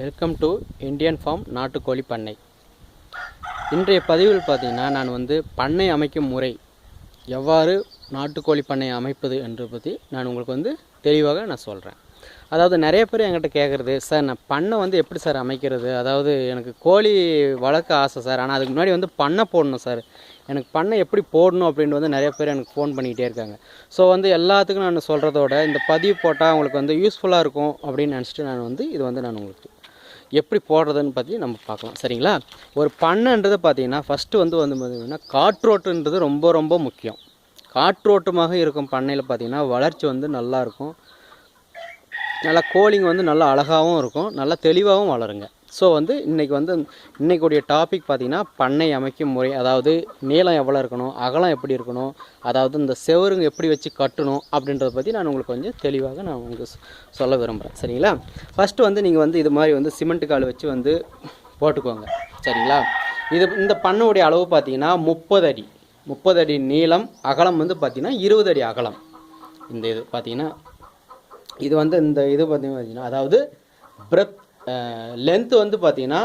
Welcome to Indian farm நாட்டுக்கோழி பண்ணை. இன்றைய பதிவில் பார்த்தீங்கன்னா நான் வந்து பண்ணை அமைக்கும் முறை எவ்வாறு நாட்டுக்கோழி பண்ணை அமைப்பது என்று பற்றி நான் உங்களுக்கு வந்து தெளிவாக நான் சொல்கிறேன் அதாவது நிறைய பேர் என்கிட்ட கேட்குறது சார் நான் பண்ணை வந்து எப்படி சார் அமைக்கிறது? அதாவது எனக்கு கோழி வளர்க்க ஆசை சார் ஆனால் அதுக்கு முன்னாடி வந்து பண்ணை போடணும் சார். எனக்கு பண்ணை எப்படி போடணும் அப்படின்ட்டு வந்து நிறைய பேர் எனக்கு ஃபோன் பண்ணிக்கிட்டே இருக்காங்க. ஸோ வந்து எல்லாத்துக்கும் நான் சொல்கிறதோட இந்த பதிவு போட்டால் உங்களுக்கு வந்து யூஸ்ஃபுல்லாக இருக்கும் அப்படின்னு நினச்சிட்டு நான் வந்து இது வந்து நான் உங்களுக்கு எப்படி போடுறதுன்னு பற்றி நம்ம பார்க்கலாம். சரிங்களா? ஒரு பண்ணைன்றது பார்த்தீங்கன்னா ஃபஸ்ட்டு வந்து வந்து பார்த்தீங்கன்னா காற்றோட்டுன்றது ரொம்ப ரொம்ப முக்கியம். காற்றோட்டமாக இருக்கும் பண்ணையில் பார்த்தீங்கன்னா வளர்ச்சி வந்து நல்லா இருக்கும். நல்லா கோழிங்க வந்து நல்லா அழகாகவும் இருக்கும். நல்லா தெளிவாகவும் வளருங்க. ஸோ வந்து இன்றைக்கி வந்து இன்றைக்குடைய டாபிக் பார்த்திங்கன்னா பண்ணை அமைக்கும் முறை. அதாவது நீளம் எவ்வளோ இருக்கணும் அகலம் எப்படி இருக்கணும் அதாவது இந்த செவருங்க எப்படி வச்சு கட்டணும் அப்படின்றத பற்றி நான் உங்களுக்கு கொஞ்சம் தெளிவாக நான் உங்களுக்கு சொ- சொல்ல விரும்புகிறேன் சரிங்களா? ஃபஸ்ட்டு வந்து நீங்கள் வந்து இது மாதிரி வந்து சிமெண்ட் கால் வச்சு வந்து போட்டுக்கோங்க. சரிங்களா? இது இந்த பண்ணையுடைய அளவு பார்த்தீங்கன்னா முப்பது அடி. முப்பது அடி நீளம் அகலம் வந்து பார்த்திங்கன்னா இருபது அடி அகலம். இந்த இது பார்த்திங்கன்னா இது வந்து இந்த இது பார்த்திங்கன்னா அதாவது பிரெத் லென்த்து வந்து பார்த்தீங்கன்னா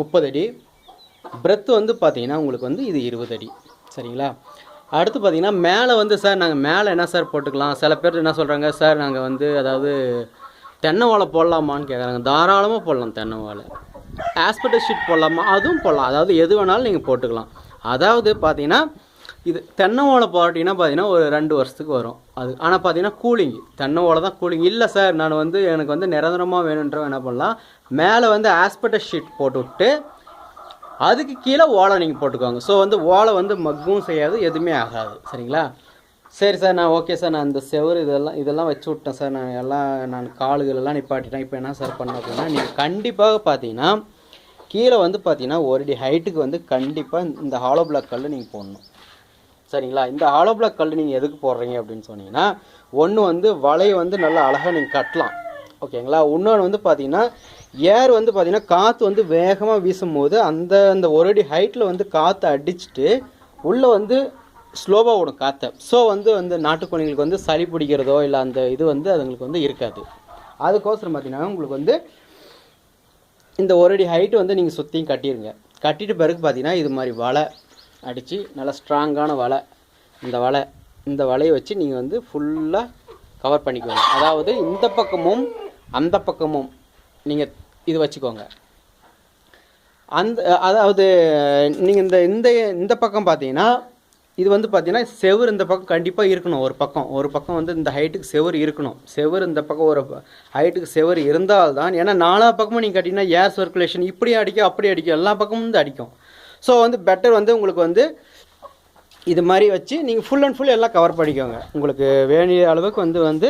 முப்பது அடி. பிரெத்து வந்து பார்த்தீங்கன்னா உங்களுக்கு வந்து இது இருபது அடி. சரிங்களா? அடுத்து பார்த்தீங்கன்னா மேலே வந்து சார் நாங்கள் மேலே என்ன சார் போட்டுக்கலாம்? சில பேர் என்ன சொல்கிறாங்க சார் நாங்கள் வந்து அதாவது தென்னை வாழை போடலாமான்னு கேட்குறாங்க தாராளமாக போடலாம் தென்னை வாழை ஆஸ்பெட்டல் ஷீட் போடலாமா? அதுவும் போடலாம். அதாவது எது வேணாலும் நீங்கள் போட்டுக்கலாம். அதாவது பார்த்தீங்கன்னா இது தென்னை ஓலை போட்டிங்கன்னா பார்த்தீங்கன்னா ஒரு ரெண்டு வருஷத்துக்கு வரும். அது ஆனால் பார்த்தீங்கன்னா கூலிங் தென்னை ஓலை தான் கூலிங் இல்லை சார் நான் வந்து எனக்கு வந்து நிரந்தரமாக வேணுன்ற என்ன பண்ணலாம்? மேலே வந்து ஆஸ்பெட்டஸ் ஷீட் போட்டு விட்டு அதுக்கு கீழே ஓலை நீங்கள் போட்டுக்கோங்க. ஸோ வந்து ஓலை வந்து மக்கும் செய்யாது எதுவுமே ஆகாது. சரிங்களா? சரி சார் நான் ஓகே சார் நான் இந்த செவரு இதெல்லாம் இதெல்லாம் வச்சு விட்டேன் சார் நான் எல்லாம் நான் கால்களெல்லாம் நிப்பாட்டிட்டேன். இப்போ என்ன சார் பண்ண அப்படின்னா நீங்கள் கண்டிப்பாக பார்த்தீங்கன்னா கீழே வந்து பார்த்தீங்கன்னா ஒரு அடி ஹைட்டுக்கு வந்து கண்டிப்பாக இந்த ஹாலோ பிளாக் கல்லு நீங்கள் போடணும். சரிங்களா? இந்த ஹாலோ பிளாக் கல் நீங்கள் எதுக்கு போடுறீங்க அப்படின்னு சொன்னீங்கன்னா ஒன்று வந்து வலையை வந்து நல்லா அழகாக நீங்கள் கட்டலாம். ஓகேங்களா? இன்னொன்று வந்து பார்த்தீங்கன்னா ஏர் வந்து பார்த்தீங்கன்னா காற்று வந்து வேகமாக வீசும்போது அந்த அந்த ஒரு அடி ஹைட்டில் வந்து காற்றை அடிச்சுட்டு உள்ளே வந்து ஸ்லோவாக ஓடும் காற்றை ஸோ வந்து வந்து நாட்டுக்கோழிகளுக்கு வந்து சளி பிடிக்கிறதோ இல்லை அந்த இது வந்து அதுங்களுக்கு வந்து இருக்காது. அதுக்கோசரம் பார்த்தீங்கன்னா உங்களுக்கு வந்து இந்த ஒரு அடி ஹைட்டு வந்து நீங்கள் சுற்றியும் கட்டிடுங்க கட்டிட்டு பிறகு பார்த்தீங்கன்னா இது மாதிரி வலை அடித்து நல்லா ஸ்ட்ராங்கான வலை. இந்த வலை இந்த வலையை வச்சு நீங்கள் வந்து ஃபுல்லாக கவர் பண்ணிக்கோங்க. அதாவது இந்த பக்கமும் அந்த பக்கமும் நீங்கள் இது வச்சுக்கோங்க. அந்த அதாவது நீங்கள் இந்த இந்த இந்த பக்கம் பார்த்தீங்கன்னா இது வந்து பார்த்தீங்கன்னா செவுரு இந்த பக்கம் கண்டிப்பாக இருக்கணும். ஒரு பக்கம் ஒரு பக்கம் வந்து இந்த ஹைட்டுக்கு செவுரு இருக்கணும். செவுரு இந்த பக்கம் ஒரு ஹைட்டுக்கு செவுரு இருந்தால்தான் ஏன்னா நாலா பக்கமும் நீங்கள் கட்டிங்கன்னா ஏர் சர்க்குலேஷன் இப்படி அடிக்கும் அப்படி அடிக்கும். எல்லா பக்கமும் வந்து அடிக்கும். ஸோ வந்து பெட்டர் வந்து உங்களுக்கு வந்து இது மாதிரி வச்சு நீங்கள் ஃபுல் அண்ட் ஃபுல் எல்லாம் கவர் பண்ணிக்கோங்க. உங்களுக்கு வேண்டிய அளவுக்கு வந்து வந்து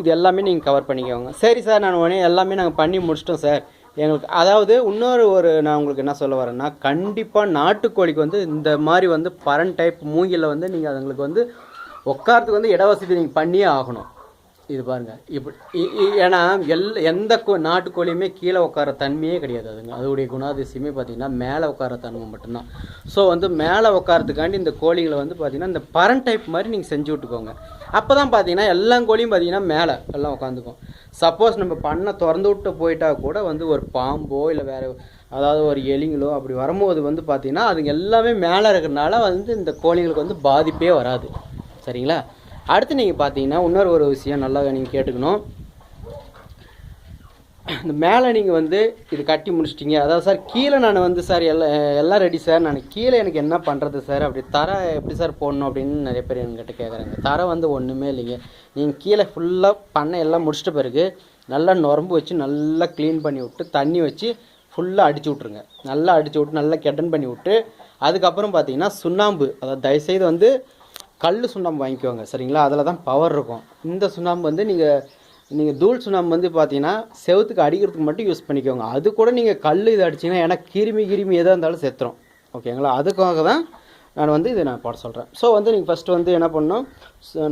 இது எல்லாமே நீங்கள் கவர் பண்ணிக்கோங்க. சரி சார் நான் உடனே எல்லாமே நாங்கள் பண்ணி முடிச்சிட்டோம் சார் எங்களுக்கு அதாவது இன்னொரு ஒரு நான் உங்களுக்கு என்ன சொல்ல வரேன்னா கண்டிப்பாக நாட்டுக்கோழிக்கு வந்து இந்த மாதிரி வந்து பரன் டைப் மூங்கில வந்து நீங்கள் அதுங்களுக்கு வந்து உட்காரத்துக்கு வந்து இட வசதி நீங்கள் பண்ணியே ஆகணும். இது பாருங்கள் இப்படி இ- இ- ஏன்னா எல் எந்த கோ நாட்டுக்கோழியுமே கீழே உட்கார தன்மையே கிடையாது அதுங்க. அதோடைய குணாதிசயமே பார்த்தீங்கன்னா மேலே உட்கார தன்மை மட்டும்தான். ஸோ வந்து மேலே உட்காரத்துக்காண்டி இந்த கோழிகளை வந்து பார்த்தீங்கன்னா இந்த பரன் டைப் மாதிரி நீங்கள் செஞ்சு விட்டுக்கோங்க. அப்போ தான் பார்த்தீங்கன்னா எல்லா கோழியும் பார்த்தீங்கன்னா மேலே எல்லாம் உட்காந்துக்கும். சப்போஸ் நம்ம பண்ணை திறந்து விட்டு போயிட்டா கூட வந்து ஒரு பாம்போ இல்லை வேறு அதாவது ஒரு எலிங்களோ அப்படி வரும்போது வந்து பார்த்தீங்கன்னா அதுங்க எல்லாமே மேலே இருக்கிறனால வந்து இந்த கோழிங்களுக்கு வந்து பாதிப்பே வராது. சரிங்களா? அடுத்து நீங்கள் பார்த்தீங்கன்னா இன்னொரு ஒரு விஷயம் நல்லா நீங்கள் கேட்டுக்கணும். இந்த மேலே நீங்கள் வந்து இது கட்டி முடிச்சிட்டிங்க. அதாவது சார் கீழே நான் வந்து சார் எல்லாம் எல்லாம் ரெடி சார். நான் கீழே எனக்கு என்ன பண்ணுறது சார்? அப்படி தர எப்படி சார் போடணும் அப்படின்னு நிறைய பேர் என்கிட்ட கேட்குறாங்க தர வந்து ஒன்றுமே இல்லைங்க. நீங்கள் கீழே ஃபுல்லாக பண்ண எல்லாம் முடிச்சிட்ட பிறகு நல்லா நொரம்பு வச்சு நல்லா க்ளீன் பண்ணி விட்டு தண்ணி வச்சு ஃபுல்லாக அடிச்சு விட்ருங்க நல்லா அடிச்சு விட்டு நல்லா கெட்டன் பண்ணி விட்டு அதுக்கப்புறம் பார்த்தீங்கன்னா சுண்ணாம்பு. அதாவது தயவுசெய்து வந்து கல் சுண்ணாம்பு வாங்கிக்கோங்க சரிங்களா? அதில் தான் பவர் இருக்கும். இந்த சுண்ணாம்பு வந்து நீங்கள் நீங்கள் தூள் சுண்ணாம்பு வந்து பார்த்தீங்கன்னா செவுத்துக்கு அடிக்கிறதுக்கு மட்டும் யூஸ் பண்ணிக்கோங்க. அது கூட நீங்கள் கல் இது அடிச்சிங்கன்னா ஏன்னா கிருமி கிருமி எதாக இருந்தாலும் செத்துரும். ஓகேங்களா? அதுக்காக தான் நான் வந்து இதை நான் போட சொல்கிறேன் ஸோ வந்து நீங்கள் ஃபஸ்ட்டு வந்து என்ன பண்ணணும்?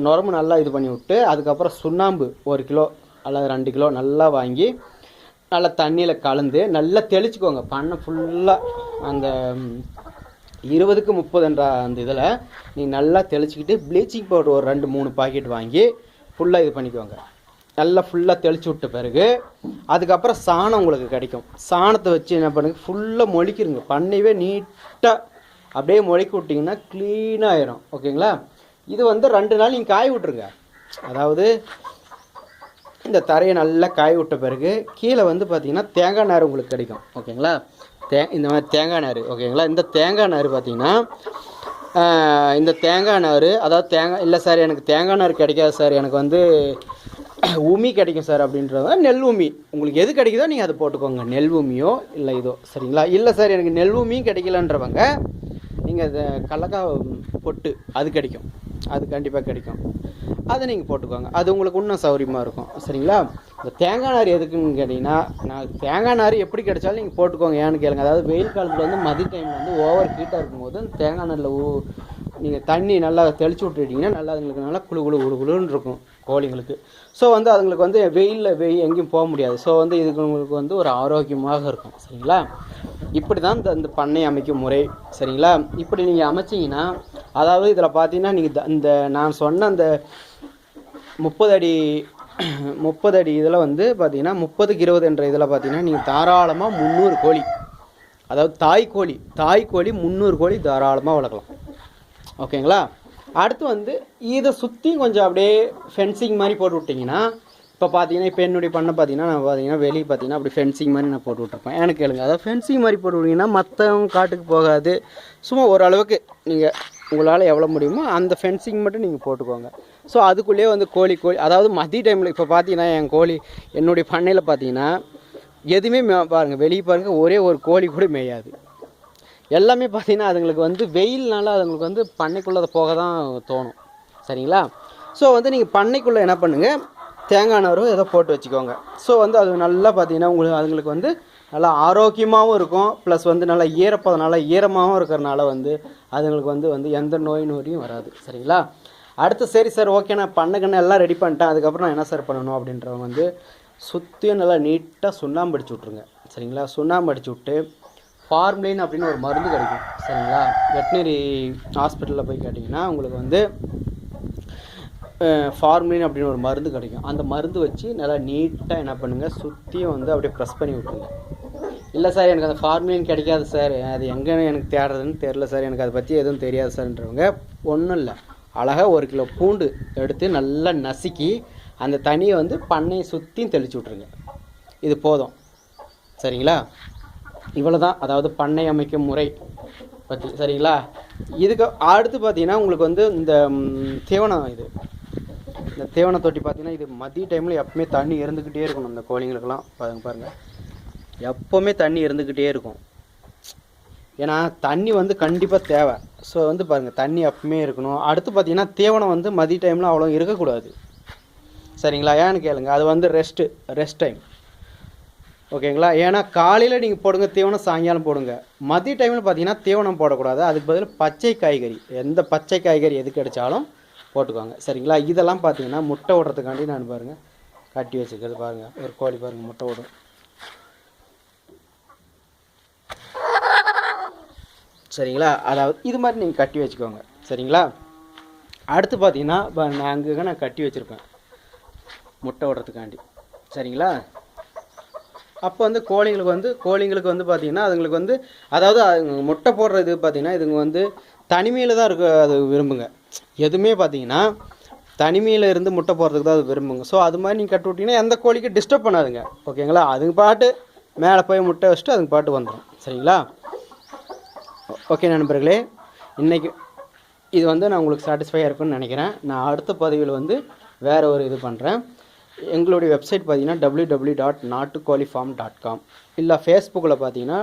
நுரம்பு நல்லா இது பண்ணி விட்டு அதுக்கப்புறம் சுண்ணாம்பு ஒரு கிலோ அல்லது ரெண்டு கிலோ நல்லா வாங்கி நல்லா தண்ணியில் கலந்து நல்லா தெளிச்சுக்கோங்க. பண்ணை ஃபுல்லாக அந்த இருபதுக்கு முப்பதுன்ற அந்த இதில் நீ நல்லா தெளிச்சிக்கிட்டு ப்ளீச்சிங் பவுடர் ஒரு ரெண்டு மூணு பாக்கெட் வாங்கி ஃபுல்லாக இது பண்ணிக்கோங்க. நல்லா ஃபுல்லாக தெளிச்சு விட்ட பிறகு அதுக்கப்புறம் சாணம் உங்களுக்கு கிடைக்கும். சாணத்தை வச்சு என்ன பண்ணுங்க ஃபுல்லாக மொழிக்கிருங்க. பண்ணையவே நீட்டாக அப்படியே மொழிக்கி விட்டிங்கன்னா க்ளீனாக ஆயிரும். ஓகேங்களா? இது வந்து ரெண்டு நாள் நீங்கள் காய விட்ருங்க அதாவது இந்த தரையை நல்லா காய விட்ட பிறகு கீழே வந்து பார்த்தீங்கன்னா தேங்காய் நார் உங்களுக்கு கிடைக்கும். ஓகேங்களா? தே இந்த மாதிரி தேங்காய் நார் ஓகேங்களா? இந்த தேங்காய் நார் பார்த்தீங்கன்னா இந்த தேங்காய் நார் அதாவது தேங்காய் இல்லை சார் எனக்கு தேங்காய் நார் கிடைக்காது சார். எனக்கு வந்து உமி கிடைக்கும் சார் அப்படின்றத நெல் உமி உங்களுக்கு எது கிடைக்குதோ நீங்கள் அதை போட்டுக்கோங்க. நெல் உமியோ இல்லை இதோ சரிங்களா? இல்லை சார் எனக்கு நெல் உமியும் கிடைக்கலன்றவங்க நீங்கள் அதை கடலக்காய் பொட்டு அது கிடைக்கும். அது கண்டிப்பாக கிடைக்கும். அதை நீங்கள் போட்டுக்கோங்க. அது உங்களுக்கு இன்னும் சௌகரியமாக இருக்கும். சரிங்களா? இந்த தேங்காய் நார் எதுக்குன்னு கேட்டிங்கன்னா நான் தேங்காய் நார் எப்படி கிடைச்சாலும் நீங்கள் போட்டுக்கோங்க. ஏன்னு கேளுங்க. அதாவது வெயில் காலத்தில் வந்து மதிய டைமில் வந்து ஓவர் ஹீட்டாக இருக்கும்போது அந்த தேங்காய் நாரில் ஊ நீங்கள் தண்ணி நல்லா தெளிச்சு விட்டுட்டிங்கன்னா நல்லா அதுங்களுக்கு நல்லா குளு குளு குழு குளுன்னு இருக்கும் கோழிங்களுக்கு ஸோ வந்து அதுங்களுக்கு வந்து வெயிலில் வெயில் எங்கேயும் போக முடியாது. ஸோ வந்து இதுக்கு உங்களுக்கு வந்து ஒரு ஆரோக்கியமாக இருக்கும். சரிங்களா? இப்படி தான் இந்த இந்த பண்ணை அமைக்கும் முறை. சரிங்களா? இப்படி நீங்கள் அமைச்சிங்கன்னா அதாவது இதில் பார்த்தீங்கன்னா நீங்கள் இந்த நான் சொன்ன அந்த முப்பது அடி முப்பது அடி இதில் வந்து பார்த்தீங்கன்னா முப்பதுக்கு இருபது என்ற இதில் பார்த்தீங்கன்னா நீங்கள் தாராளமாக முந்நூறு கோழி. அதாவது தாய் கோழி தாய் கோழி முந்நூறு கோழி தாராளமாக வளர்க்கலாம். ஓகேங்களா? அடுத்து வந்து இதை சுற்றி கொஞ்சம் அப்படியே ஃபென்சிங் மாதிரி போட்டு விட்டிங்கன்னா இப்போ பார்த்தீங்கன்னா இப்போ என்னுடைய பண்ணை பார்த்தீங்கன்னா நான் பார்த்தீங்கன்னா வெளியே பார்த்தீங்கன்னா அப்படி ஃபென்சிங் மாதிரி நான் போட்டு விட்ருப்பேன் எனக்கு கேளுங்க அதாவது ஃபென்சிங் மாதிரி போட்டு விட்டிங்கன்னா மற்றவங்க காட்டுக்கு போகாது. சும்மா ஓரளவுக்கு நீங்கள் உங்களால் எவ்வளோ முடியுமோ அந்த ஃபென்சிங் மட்டும் நீங்கள் போட்டுக்கோங்க. ஸோ அதுக்குள்ளேயே வந்து கோழி கோழி அதாவது மதிய டைமில் இப்போ பார்த்தீங்கன்னா என் கோழி என்னுடைய பண்ணையில் பார்த்தீங்கன்னா எதுவுமே மே- பாருங்கள் வெளியே பாருங்கள் ஒரே ஒரு கோழி கூட மேயாது. எல்லாமே பார்த்தீங்கன்னா அதுங்களுக்கு வந்து வெயில்னால அதுங்களுக்கு வந்து பண்ணைக்குள்ளே போக தான் தோணும். சரிங்களா? ஸோ வந்து நீங்கள் பண்ணைக்குள்ளே என்ன பண்ணுங்கள் தேங்காய் நாரும் ஏதோ போட்டு வச்சுக்கோங்க. ஸோ வந்து அது நல்லா பார்த்தீங்கன்னா உங்களுக்கு அதுங்களுக்கு வந்து நல்லா ஆரோக்கியமாகவும் இருக்கும். ப்ளஸ் வந்து நல்லா ஈரப்பதம் நல்லா ஈரமாகவும் இருக்கிறனால வந்து அதுங்களுக்கு வந்து வந்து எந்த நோய் நொடியும் வராது. சரிங்களா? அடுத்து சரி சார் ஓகே நான் பண்ணுங்கன்னு எல்லாம் ரெடி பண்ணிட்டேன். அதுக்கப்புறம் நான் என்ன சார் பண்ணணும் அப்படின்றவங்க வந்து சுற்றியும் நல்லா நீட்டாக சுண்ணாம்பு அடிச்சு விட்ருங்க சரிங்களா? சுண்ணாம்பு அடிச்சு விட்டு ஃபார்ம்லின் அப்படின்னு ஒரு மருந்து கிடைக்கும். சரிங்களா? வெட்டினரி ஹாஸ்பிட்டலில் போய் கேட்டிங்கன்னா உங்களுக்கு வந்து ஃபார்முலின் அப்படின்னு ஒரு மருந்து கிடைக்கும். அந்த மருந்து வச்சு நல்லா நீட்டாக என்ன பண்ணுங்கள் சுற்றியும் வந்து அப்படியே ப்ரெஸ் பண்ணி விட்ருங்க இல்லை சார் எனக்கு அந்த ஃபார்ம்லின் கிடைக்காது சார் அது எங்கே எனக்கு தேடுறதுன்னு தெரில சார் எனக்கு அதை பற்றி எதுவும் தெரியாது சார்ன்றவங்க ஒன்றும் இல்லை. அழகாக ஒரு கிலோ பூண்டு எடுத்து நல்லா நசுக்கி அந்த தண்ணியை வந்து பண்ணையை சுற்றியும் தெளிச்சு விட்ருங்க இது போதும். சரிங்களா? இவ்வளோ தான் அதாவது பண்ணை அமைக்கும் முறை. பற்றி சரிங்களா? இதுக்கு அடுத்து பார்த்தீங்கன்னா உங்களுக்கு வந்து இந்த தீவனம் இது. இந்த தேவன தொட்டி பார்த்தீங்கன்னா இது மதிய டைமில் எப்பவுமே தண்ணி இருந்துக்கிட்டே இருக்கணும் இந்த கோழிங்களுக்கெல்லாம். பாருங்க பாருங்கள் எப்போவுமே தண்ணி இருந்துக்கிட்டே இருக்கும். ஏன்னா தண்ணி வந்து கண்டிப்பாக தேவை. ஸோ வந்து பாருங்கள் தண்ணி எப்பவுமே இருக்கணும். அடுத்து பார்த்தீங்கன்னா தீவனம் வந்து மதிய டைமில் அவ்வளோ இருக்கக்கூடாது. சரிங்களா? ஏன்னு கேளுங்க அது வந்து ரெஸ்ட்டு ரெஸ்ட் டைம் ஓகேங்களா? ஏன்னா காலையில் நீங்கள் போடுங்க தீவனம் சாயங்காலம் போடுங்க. மதிய டைமில் பார்த்தீங்கன்னா தீவனம் போடக்கூடாது. அதுக்கு பதில் பச்சை காய்கறி. எந்த பச்சை காய்கறி எது கிடைச்சாலும் போட்டுக்கோங்க. சரிங்களா? இதெல்லாம் பார்த்தீங்கன்னா முட்டை விடுறதுக்காண்டி நான் பாருங்கள் கட்டி வச்சுக்கிறது பாருங்கள் ஒரு கோழி பாருங்கள் முட்டை விடும் சரிங்களா? அதாவது இது மாதிரி நீங்கள் கட்டி வச்சுக்கோங்க. சரிங்களா? அடுத்து பார்த்தீங்கன்னா இப்போ நான் அங்கே நான் கட்டி வச்சுருப்பேன். முட்டை ஓடுறதுக்காண்டி. சரிங்களா? அப்போ வந்து கோழிங்களுக்கு வந்து கோழிங்களுக்கு வந்து பார்த்திங்கன்னா அதுங்களுக்கு வந்து அதாவது முட்டை போடுறது பார்த்தீங்கன்னா இதுங்க வந்து தனிமையில் தான் இருக்க அது விரும்புங்க. எதுவுமே பார்த்தீங்கன்னா தனிமையில் இருந்து முட்டை போடுறதுக்கு தான் அது விரும்புங்க. ஸோ அது மாதிரி நீங்கள் கட்டு விட்டிங்கன்னா எந்த கோழிக்கும் டிஸ்டர்ப் பண்ணாதுங்க. ஓகேங்களா அதுங்க பாட்டு மேலே போய் முட்டை வச்சுட்டு அதுங்க பாட்டு வந்துடும் சரிங்களா? ஓகே நண்பர்களே. இன்றைக்கி இது வந்து நான் உங்களுக்கு சாட்டிஸ்ஃபையாக இருக்கும்னு நினைக்கிறேன். நான் அடுத்த பதிவில் வந்து வேறு ஒரு இது பண்ணுறேன் எங்களுடைய வெப்சைட் பார்த்தீங்கன்னா டபிள்யூ டபிள்யூ டாட் நாட்டுக்கோழி ஃபார்ம் டாட் காம் இல்லை ஃபேஸ்புக்கில் பார்த்தீங்கன்னா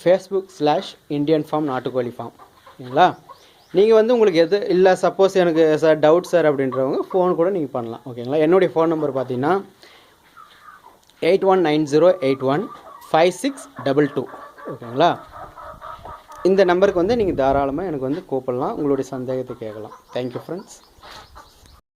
ஃபேஸ்புக் ஸ்லாஷ் இந்தியன் ஃபார்ம் நாட்டுக்கோழி ஃபார்ம் ஓகேங்களா நீங்கள் வந்து உங்களுக்கு எது இல்லை சப்போஸ் எனக்கு சார் டவுட் சார் அப்படின்றவங்க ஃபோன் கூட நீங்கள் பண்ணலாம். ஓகேங்களா என்னுடைய ஃபோன் நம்பர் பார்த்தீங்கன்னா eight one nine zero eight one five six double two ஓகேங்களா இந்த நம்பருக்கு வந்து நீங்கள் தாராளமாக எனக்கு வந்து கூப்பிடலாம். உங்களுடைய சந்தேகத்தை கேட்கலாம். Thank you friends